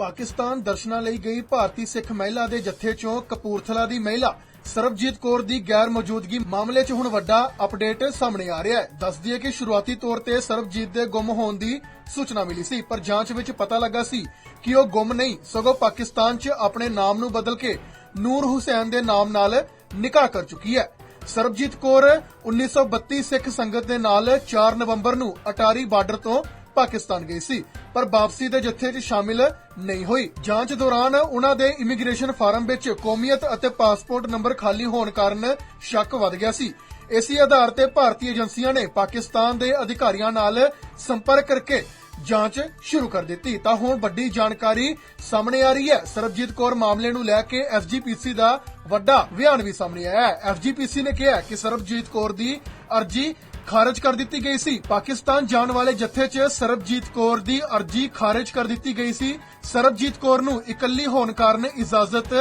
ਪਾਕਿਸਤਾਨ ਦਰਸ਼ਨਾਂ ਲਈ ਗਈ ਭਾਰਤੀ ਸਿੱਖ ਮਹਿਲਾ ਦੇ ਜੱਥੇ ਚੋਂ ਕਪੂਰਥਲਾ ਦੀ ਮਹਿਲਾ ਸਰਬਜੀਤ ਕੌਰ ਦੀ ਗੈਰ ਮੌਜੂਦਗੀ ਮਾਮਲੇ 'ਚ ਹੁਣ ਵੱਡਾ ਅਪਡੇਟ ਸਾਹਮਣੇ ਆ ਰਿਹਾ ਹੈ। ਦੱਸਦੀ ਹੈ ਕਿ ਸ਼ੁਰੂਆਤੀ ਤੌਰ ਤੇ ਸਰਬਜੀਤ ਦੇ ਗੁੰਮ ਹੋਣ ਦੀ ਸੂਚਨਾ ਮਿਲੀ ਸੀ, ਪਰ ਜਾਂਚ ਵਿੱਚ ਪਤਾ ਲੱਗਾ ਸੀ ਕਿ ਉਹ ਗੁੰਮ ਨਹੀਂ, ਸਗੋਂ ਪਾਕਿਸਤਾਨ 'ਚ ਆਪਣੇ ਨਾਮ ਨੂੰ ਬਦਲ ਕੇ ਨੂਰ ਹੁਸੈਨ ਦੇ ਨਾਮ ਨਾਲ ਨਿਕਾਹ ਕਰ ਚੁੱਕੀ ਹੈ। ਸਰਬਜੀਤ ਕੌਰ 1932 ਸਿੱਖ ਸੰਗਤ ਦੇ ਨਾਲ 4 ਨਵੰਬਰ ਨੂੰ ਅਟਾਰੀ ਬਾਰਡਰ ਤੋਂ ਪਾਕਿਸਤਾਨ ਗਈ ਸੀ, ਪਰ ਵਾਪਸੀ ਦੇ ਜੱਥੇ 'ਚ ਸ਼ਾਮਿਲ ਨਹੀਂ ਹੋਈ। ਜਾਂਚ ਦੌਰਾਨ ਉਹਨਾਂ ਦੇ ਇਮੀਗ੍ਰੇਸ਼ਨ ਫਾਰਮ ਵਿੱਚ ਕੌਮੀਅਤ ਅਤੇ ਪਾਸਪੋਰਟ ਨੰਬਰ ਖਾਲੀ ਹੋਣ ਕਾਰਨ ਸ਼ੱਕ ਵੱਧ ਗਿਆ ਸੀ। ਇਸੇ ਆਧਾਰ ਤੇ ਭਾਰਤੀ ਏਜੰਸੀਆਂ ਨੇ ਪਾਕਿਸਤਾਨ ਦੇ ਅਧਿਕਾਰੀਆਂ ਨਾਲ ਸੰਪਰਕ ਕਰਕੇ ਜਾਂਚ ਸ਼ੁਰੂ ਕਰ ਦਿੱਤੀ। ਤਾਂ ਹੁਣ ਵੱਡੀ ਜਾਣਕਾਰੀ ਸਾਹਮਣੇ ਆ ਰਹੀ ਹੈ। ਸਰਬਜੀਤ ਕੌਰ ਮਾਮਲੇ ਨੂੰ ਲੈ ਕੇ ਐਸਜੀਪੀਸੀ ਦਾ ਵੱਡਾ ਬਿਆਨ ਵੀ ਸਾਹਮਣੇ ਆਇਆ ਹੈ। ਐਸਜੀਪੀਸੀ ਨੇ ਕਿਹਾ ਕਿ ਸਰਬਜੀਤ ਕੌਰ ਦੀ ਅਰਜੀ ਖਾਰਜ ਕਰ ਦਿੱਤੀ ਗਈ ਸੀ। ਪਾਕਿਸਤਾਨ ਜਾਣ ਵਾਲੇ ਜੱਥੇ 'ਚ ਸਰਬਜੀਤ ਕੌਰ ਦੀ ਅਰਜੀ ਖਾਰਜ ਕਰ ਦਿੱਤੀ ਗਈ ਸੀ। ਸਰਬਜੀਤ ਕੌਰ ਨੂੰ ਇਕੱਲੀ ਹੋਣ ਕਾਰਨ ਇਜਾਜ਼ਤ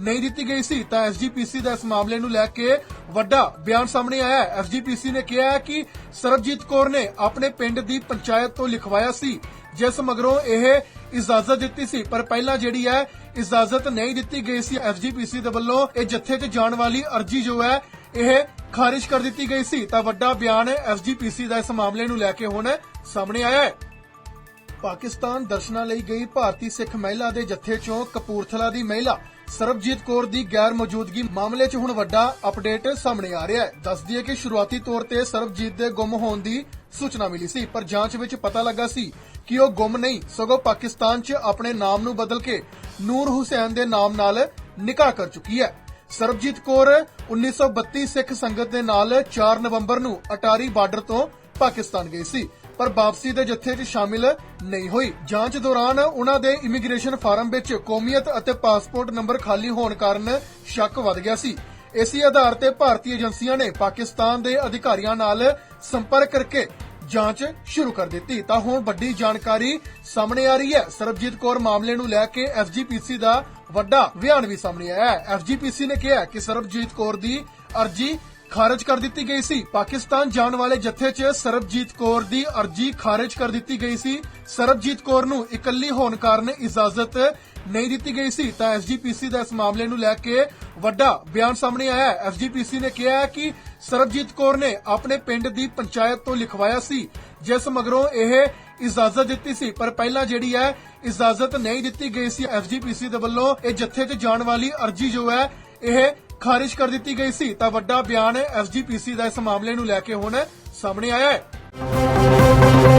ਨਹੀਂ ਦਿੱਤੀ ਗਈ ਸੀ। ਤਾਂ ਐਸਜੀਪੀਸੀ ਦਾ ਇਸ ਮਾਮਲੇ ਨੂੰ ਲੈ ਕੇ ਵੱਡਾ ਬਿਆਨ ਸਾਹਮਣੇ ਆਇਆ ਹੈ। ਐਸਜੀਪੀਸੀ ਨੇ ਕਿਹਾ ਹੈ ਕਿ ਸਰਬਜੀਤ ਕੌਰ ਨੇ ਆਪਣੇ ਪਿੰਡ ਦੀ ਪੰਚਾਇਤ ਤੋਂ ਲਿਖਵਾਇਆ ਸੀ, ਜਿਸ ਮਗਰੋਂ ਇਹ ਇਜਾਜ਼ਤ ਦਿੱਤੀ ਸੀ। ਪਰ ਪਹਿਲਾਂ ਜਿਹੜੀ ਹੈ, ਇਜਾਜ਼ਤ ਨਹੀਂ ਦਿੱਤੀ ਗਈ ਸੀ। ਐਸਜੀਪੀਸੀ ਦੇ ਵੱਲੋਂ ਇਹ ਜੱਥੇ 'ਚ ਜਾਣ ਵਾਲੀ ਅਰਜੀ ਜੋ ਹੈ ਇਹ ਖਾਰਿਜ ਕਰ ਦਿੱਤੀ ਗਈ ਸੀ। ਤਾਂ ਵੱਡਾ ਬਿਆਨ ਐਸਜੀਪੀਸੀ ਦਾ ਇਸ ਮਾਮਲੇ ਨੂੰ ਲੈ ਕੇ ਹੁਣ ਸਾਹਮਣੇ ਆਇਆ ਹੈ। ਪਾਕਿਸਤਾਨ ਦਰਸ਼ਨਾਂ ਲਈ ਗਈ ਭਾਰਤੀ ਸਿੱਖ ਮਹਿਲਾ ਦੇ ਜੱਥੇ ਚੋਂ ਕਪੂਰਥਲਾ ਦੀ ਮਹਿਲਾ ਸਰਬਜੀਤ ਕੌਰ ਦੀ ਗੈਰ ਮੌਜੂਦਗੀ ਮਾਮਲੇ 'ਚ ਹੁਣ ਵੱਡਾ ਅਪਡੇਟ ਸਾਹਮਣੇ ਆ ਰਿਹਾ ਹੈ। ਦੱਸਦੀ ਹੈ ਕਿ ਸ਼ੁਰੂਆਤੀ ਤੌਰ ਤੇ ਸਰਬਜੀਤ ਦੇ ਗੁੰਮ ਹੋਣ ਦੀ ਸੂਚਨਾ ਮਿਲੀ ਸੀ, ਪਰ ਜਾਂਚ ਵਿੱਚ ਪਤਾ ਲੱਗਾ ਸੀ ਕਿ ਉਹ ਗੁੰਮ ਨਹੀਂ, ਸਗੋਂ ਪਾਕਿਸਤਾਨ 'ਚ ਆਪਣੇ ਨਾਮ ਨੂੰ ਬਦਲ ਕੇ ਨੂਰ ਹੁਸੈਨ ਦੇ ਨਾਮ ਨਾਲ ਨਿਕਾਹ ਕਰ ਚੁੱਕੀ ਹੈ। ਸਰਬਜੀਤ ਕੌਰ 1932 ਸਿੱਖ ਸੰਗਤ ਦੇ ਨਾਲ 4 ਨਵੰਬਰ ਨੂੰ ਅਟਾਰੀ ਬਾਰਡਰ ਤੋਂ ਪਾਕਿਸਤਾਨ ਗਈ ਸੀ, ਪਰ ਵਾਪਸੀ ਦੇ ਜੱਥੇ 'ਚ ਸ਼ਾਮਿਲ ਨਹੀਂ ਹੋਈ। ਜਾਂਚ ਦੌਰਾਨ ਉਹਨਾਂ ਦੇ ਇਮੀਗ੍ਰੇਸ਼ਨ ਫਾਰਮ ਵਿੱਚ ਕੌਮੀਅਤ ਅਤੇ ਪਾਸਪੋਰਟ ਨੰਬਰ ਖਾਲੀ ਹੋਣ ਕਾਰਨ ਸ਼ੱਕ ਵੱਧ ਗਿਆ ਸੀ। ਇਸੇ ਆਧਾਰ ਤੇ ਭਾਰਤੀ ਏਜੰਸੀਆਂ ਨੇ ਪਾਕਿਸਤਾਨ ਦੇ ਅਧਿਕਾਰੀਆਂ ਨਾਲ ਸੰਪਰਕ ਕਰਕੇ ਜਾਂਚ ਸ਼ੁਰੂ ਕਰ ਦਿੱਤੀ। ਤਾਂ ਹੁਣ ਵੱਡੀ ਜਾਣਕਾਰੀ ਸਾਹਮਣੇ ਆ ਰਹੀ ਹੈ। ਸਰਬਜੀਤ ਕੌਰ ਮਾਮਲੇ ਨੂੰ ਲੈ ਕੇ ਐਸਜੀਪੀਸੀ ਦਾ ਵੱਡਾ ਬਿਆਨ ਵੀ ਸਾਹਮਣੇ ਆਇਆ ਹੈ। ਐਸਜੀਪੀਸੀ ਨੇ ਕਿਹਾ ਕਿ ਸਰਬਜੀਤ ਕੌਰ ਦੀ ਅਰਜੀ ਖਾਰਜ ਕਰ ਦਿੱਤੀ ਗਈ ਸੀ। ਪਾਕਿਸਤਾਨ ਜਾਣ ਵਾਲੇ ਜਥੇ 'ਚ ਸਰਬਜੀਤ ਕੌਰ ਦੀ ਅਰਜੀ ਖਾਰਜ ਕਰ ਦਿੱਤੀ ਗਈ ਸੀ। ਸਰਬਜੀਤ ਕੌਰ ਨੂੰ ਇਕੱਲੀ ਹੋਣ ਕਾਰਨ ਇਜਾਜ਼ਤ ਨਹੀਂ ਦਿੱਤੀ ਗਈ ਸੀ। ਤਾਂ ਐਸਜੀਪੀਸੀ ਦਾ ਇਸ ਮਾਮਲੇ ਨੂੰ ਲੈ ਕੇ ਵੱਡਾ ਬਿਆਨ ਸਾਹਮਣੇ ਆਇਆ ਹੈ। ਐਸਜੀਪੀਸੀ ਨੇ ਕਿਹਾ ਕਿ ਸਰਬਜੀਤ ਕੌਰ ਨੇ ਆਪਣੇ ਪਿੰਡ ਦੀ ਪੰਚਾਇਤ ਤੋਂ ਲਿਖਵਾਇਆ ਸੀ, ਜਿਸ ਮਗਰੋਂ ਇਹ ਇਜਾਜ਼ਤ ਦਿੱਤੀ ਸੀ। ਪਰ ਪਹਿਲਾਂ ਜਿਹੜੀ ਹੈ, ਇਜਾਜ਼ਤ ਨਹੀਂ ਦਿੱਤੀ ਗਈ ਸੀ। ਐਸਜੀਪੀਸੀ ਦੇ ਵੱਲੋਂ ਇਹ ਜੱਥੇ 'ਚ ਜਾਣ ਵਾਲੀ ਅਰਜੀ ਜੋ ਹੈ, ਇਹ ਖਾਰਿਜ ਕਰ ਦਿੱਤੀ ਗਈ ਸੀ। ਤਾਂ ਵੱਡਾ ਬਿਆਨ ਐਸਜੀਪੀਸੀ ਦਾ ਇਸ ਮਾਮਲੇ ਨੂੰ ਲੈ ਕੇ ਹੁਣ ਸਾਹਮਣੇ ਆਇਆ ਹੈ।